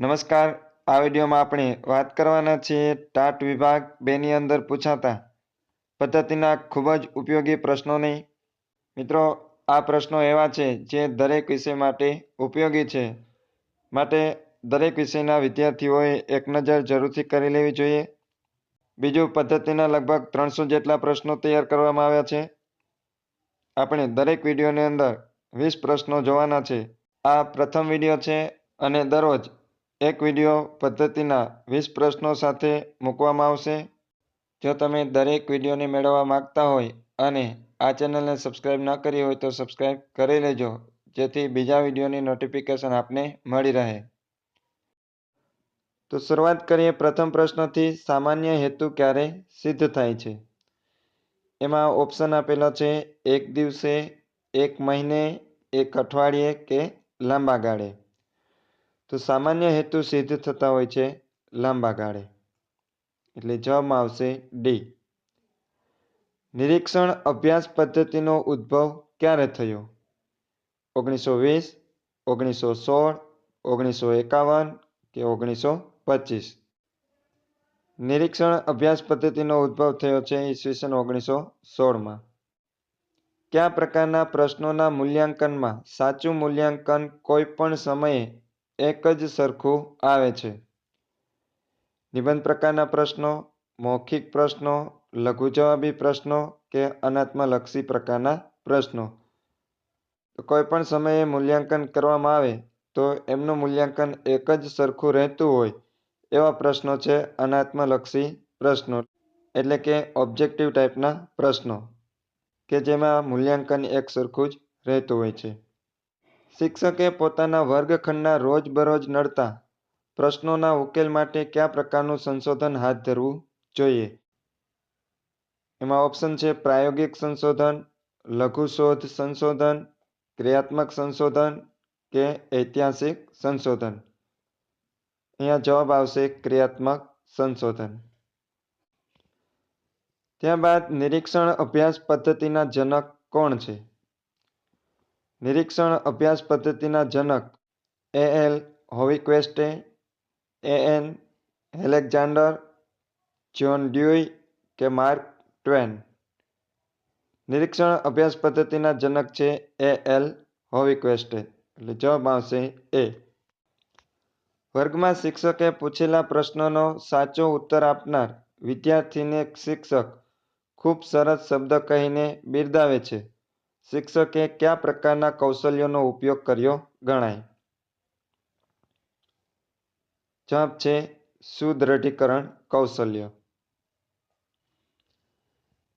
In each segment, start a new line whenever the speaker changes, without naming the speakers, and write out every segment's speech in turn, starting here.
નમસ્કાર. આ વિડીયોમાં આપણે વાત કરવાના છીએ ટાટ વિભાગ બેની અંદર પૂછાતા પદ્ધતિના ખૂબ જ ઉપયોગી પ્રશ્નોની. મિત્રો, આ પ્રશ્નો એવા છે જે દરેક વિષય માટે ઉપયોગી છે. માટે દરેક વિષયના વિદ્યાર્થીઓએ એક નજર જરૂરથી કરી લેવી જોઈએ. બીજું, પદ્ધતિના લગભગ ત્રણસો જેટલા પ્રશ્નો તૈયાર કરવામાં આવ્યા છે. આપણે દરેક વિડીયોની અંદર વીસ પ્રશ્નો જોવાના છે. આ પ્રથમ વીડિયો છે અને દરરોજ એક વીડિયો પદ્ધતિના વીસ પ્રશ્નો સાથે મૂકવામાં આવશે. જો તમે દરેક વિડીયોને મેળવવા માંગતા હોય અને આ ચેનલને સબસ્ક્રાઈબ ન કરી હોય તો સબસ્ક્રાઈબ કરી લેજો, જેથી બીજા વિડીયોની નોટિફિકેશન આપને મળી રહે. તો શરૂઆત કરીએ પ્રથમ પ્રશ્નથી, સામાન્ય હેતુ ક્યારે સિદ્ધ થાય છે? એમાં ઓપ્શન આપેલો છે, એક દિવસે, એક મહિને, એક અઠવાડિયે કે લાંબા ગાળે. તો સામાન્ય હેતુ સિદ્ધ થતા હોય છે લાંબા ગાળે. એટલે જવાબમાં આવશે ડી. નિરીક્ષણ અભ્યાસ પદ્ધતિનો ઉદ્ભવ ક્યારે થયો? ઓગણીસો વીસ, ઓગણીસો સોળ, ઓગણીસો એકાવન કે ઓગણીસો પચીસ? નિરીક્ષણ અભ્યાસ પદ્ધતિનો ઉદ્ભવ થયો છે ઈસવીસન ઓગણીસો સોળમાં. કયા પ્રકારના પ્રશ્નોના મૂલ્યાંકનમાં સાચું મૂલ્યાંકન કોઈ પણ સમયે એક જ સરખું આવે છે. નિબંધ પ્રકારના પ્રશ્નો, મૌખિક પ્રશ્નો લઘુ જવાબી પ્રશ્નો કે અનાત્મલક્ષી પ્રકારના પ્રશ્નો. કોઈ પણ સમયે મૂલ્યાંકન કરવામાં આવે તો એમનું મૂલ્યાંકન એક જ સરખું રહેતું હોય એવા પ્રશ્નો છે અનાત્મલક્ષી પ્રશ્નો, એટલે કે ઓબ્જેક્ટિવ ટાઈપના પ્રશ્નો, કે જેમાં મૂલ્યાંકન એક સરખું જ રહેતું હોય છે. શિક્ષકે પોતાના વર્ગખંડના રોજબરોજ નડતા પ્રશ્નોના ઉકેલ માટે કયા પ્રકારનું સંશોધન હાથ ધરવું જોઈએ? એમાં ઓપ્શન છે પ્રાયોગિક સંશોધન, લઘુ શોધ સંશોધન, ક્રિયાત્મક સંશોધન કે ઐતિહાસિક સંશોધન. અહીંયા જવાબ આવશે ક્રિયાત્મક સંશોધન. ત્યારબાદ નિરીક્ષણ અભ્યાસ પદ્ધતિના જનક કોણ છે? નિરીક્ષણ અભ્યાસ પદ્ધતિના જનક A L હોવિક્વેસ્ટે, A N Alexander, John Dewey કે માર્ક ટ્વેન. નિરીક્ષણ અભ્યાસ પદ્ધતિના જનક છે એ એલ હોવિક્વેસ્ટે, એટલે જવાબ આવશે એ. વર્ગમાં શિક્ષકે પૂછેલા પ્રશ્નનો સાચો ઉત્તર આપનાર વિદ્યાર્થીને શિક્ષક ખૂબ સરસ શબ્દ કહીને બિરદાવે છે. શિક્ષકે કયા પ્રકારના કૌશલ્યોનો ઉપયોગ કર્યો ગણાય? જવાબ છે સુદ્રઢીકરણ કૌશલ્ય.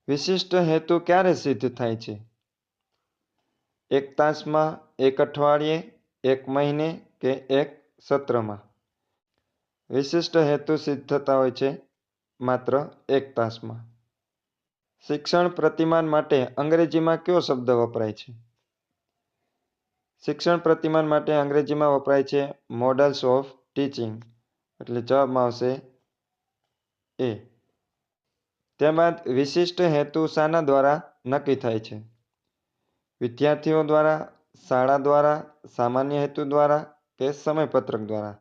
વિશિષ્ટ હેતુ ક્યારે સિદ્ધ થાય છે? એક તાસમાં, એક અઠવાડિયે, એક મહિને કે એક સત્રમાં? વિશિષ્ટ હેતુ સિદ્ધ થતા હોય છે માત્ર એક તાસમાં. શિક્ષણ પ્રતિમાન માટે અંગ્રેજીમાં કયો શબ્દ વપરાય છે? શિક્ષણ પ્રતિમાન માટે અંગ્રેજીમાં વપરાય છે મોડલ્સ ઓફ ટીચિંગ એટલે જવાબમાં આવશે એ ત્યારબાદ વિશિષ્ટ હેતુ શાના દ્વારા નક્કી થાય છે. વિદ્યાર્થીઓ દ્વારા, શાળા દ્વારા, સામાન્ય હેતુ દ્વારા કે સમયપત્રક દ્વારા?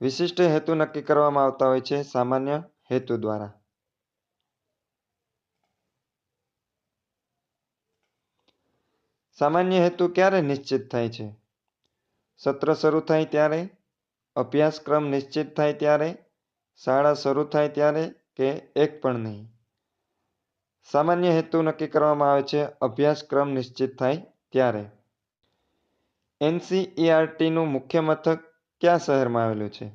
વિશિષ્ટ હેતુ નક્કી કરવામાં આવતા હોય છે સામાન્ય હેતુ દ્વારા. સામાન્ય હેતુ ક્યારે નિશ્ચિત થાય છે? સત્ર શરૂ થાય ત્યારે? અભ્યાસક્રમ નિશ્ચિત થાય ત્યારે? શાળા શરૂ થાય ત્યારે કે એક પણ નહીં? સામાન્ય હેતુ નક્કી કરવામાં આવે છે, અભ્યાસક્રમ નિશ્ચિત થાય ત્યારે. એનસીઈઆરટીનું મુખ્ય મથક કયા શહેરમાં આવેલું છે?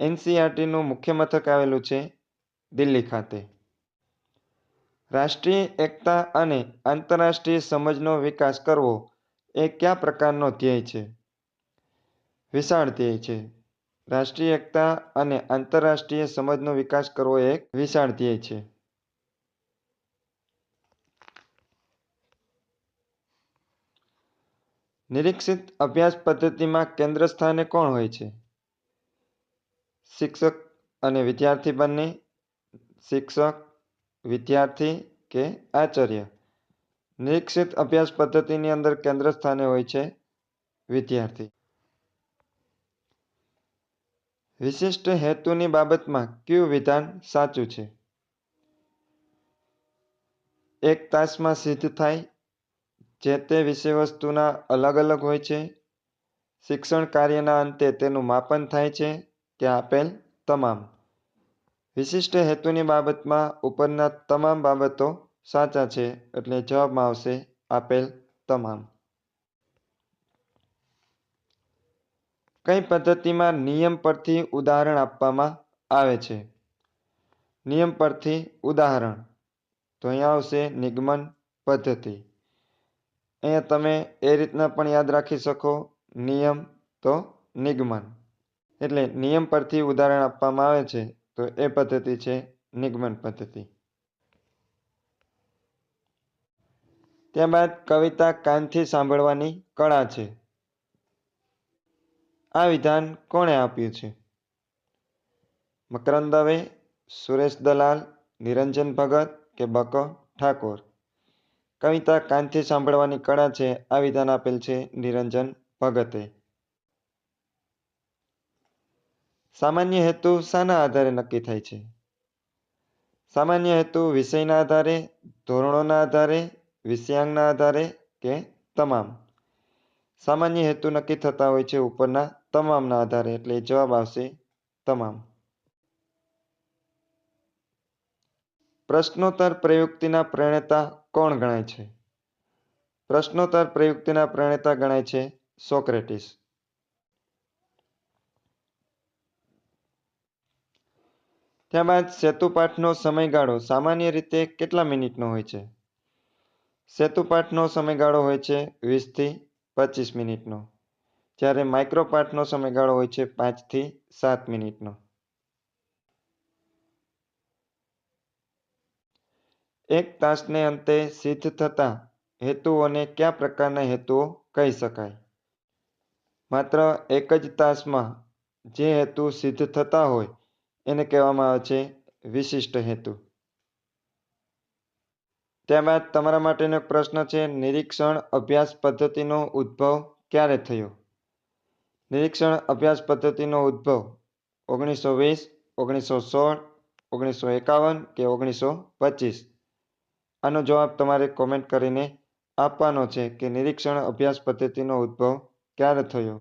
એનસીઆરટીનું મુખ્ય મથક આવેલું છે દિલ્હી ખાતે. રાષ્ટ્રીય એકતા અને આંતરરાષ્ટ્રીય સમજનો વિકાસ કરવો એ કયા પ્રકારનો ધ્યેય છે? વિશાળ ધ્યેય છે. રાષ્ટ્રીય એકતા અને આંતરરાષ્ટ્રીય સમજનો વિકાસ કરવો એક વિશાળ ધ્યેય છે. નિરીક્ષિત અભ્યાસ પદ્ધતિમાં કેન્દ્ર સ્થાને કોણ હોય છે? શિક્ષક અને વિદ્યાર્થી બંને, શિક્ષક વિદ્યાર્થી કે આચાર્ય? નિરીક્ષિત અભ્યાસ પદ્ધતિની અંદર કેન્દ્ર સ્થાને હોય છે વિદ્યાર્થી. વિશિષ્ટ હેતુની બાબતમાં કયું વિધાન સાચું છે? એક તાસમાં સિદ્ધ થાય જે તે વિષયવસ્તુના અલગ અલગ હોય છે. શિક્ષણ કાર્યના અંતે તેનું માપન થાય છે. કે આપેલ તમામ વિશિષ્ટ હેતુની બાબતમાં ઉપરના તમામ બાબતો સાચા છે એટલે જવાબમાં આવશે આપેલ તમામ. કઈ પદ્ધતિમાં નિયમ પરથી ઉદાહરણ આપવામાં આવે છે? નિયમ પરથી ઉદાહરણ. તો અહીંયા આવશે નિગમન પદ્ધતિ. અહીંયા તમે એ રીતના પણ યાદ રાખી શકો. નિયમ તો નિગમન. એટલે નિયમ પરથી ઉદાહરણ આપવામાં આવે છે. તો એ પદ્ધતિ છે નિગમન પદ્ધતિ. ત્યારબાદ કવિતા કાનથી સાંભળવાની કળા છે. આ વિધાન કોણે આપ્યું છે? મકરંદ દવે, સુરેશ દલાલ, નિરંજન ભગત કે બક ઠાકોર? કવિતા કાનથી સાંભળવાની કળા છે, આ વિધાન આપેલ છે નિરંજન ભગતે. સામાન્ય હેતુ શાના આધારે નક્કી થાય છે. સામાન્ય હેતુ વિષયના આધારે, ધોરણોના આધારે, વિષયાંગના આધારે કે તમામ. સામાન્ય હેતુ નક્કી થતા હોય છે ઉપરના તમામના આધારે, એટલે જવાબ આવશે તમામ. પ્રશ્નોત્તર પ્રયુક્તિના પ્રણેતા કોણ ગણાય છે? પ્રશ્નોત્તર પ્રયુક્તિના પ્રણેતા ગણાય છે સોક્રેટિસ. ત્યારબાદ સેતુપાઠનો સમયગાળો સામાન્ય રીતે કેટલા મિનિટનો હોય છે? સેતુપાઠનો સમયગાળો હોય છે વીસથી પચીસ મિનિટનો. જ્યારે માઇક્રોપાઠનો સમયગાળો હોય છે પાંચથી સાત મિનિટનો. એક તાસને અંતે સિદ્ધ થતા હેતુઓને કયા પ્રકારના હેતુઓ કહી શકાય? માત્ર એક જ તાસમાં જે હેતુ સિદ્ધ થતા હોય એને કહેવામાં આવે છે વિશિષ્ટ હેતુ. ત્યારબાદ તમારા માટેનો પ્રશ્ન છે, નિરીક્ષણ અભ્યાસ પદ્ધતિનો ઉદ્ભવ ક્યારે થયો? નિરીક્ષણ અભ્યાસ પદ્ધતિનો ઉદ્ભવ ઓગણીસો વીસ, ઓગણીસો સોળ, ઓગણીસો એકાવન કે ઓગણીસો પચીસ? આનો જવાબ તમારે કોમેન્ટ કરીને આપવાનો છે કે નિરીક્ષણ અભ્યાસ પદ્ધતિનો ઉદ્ભવ ક્યારે થયો?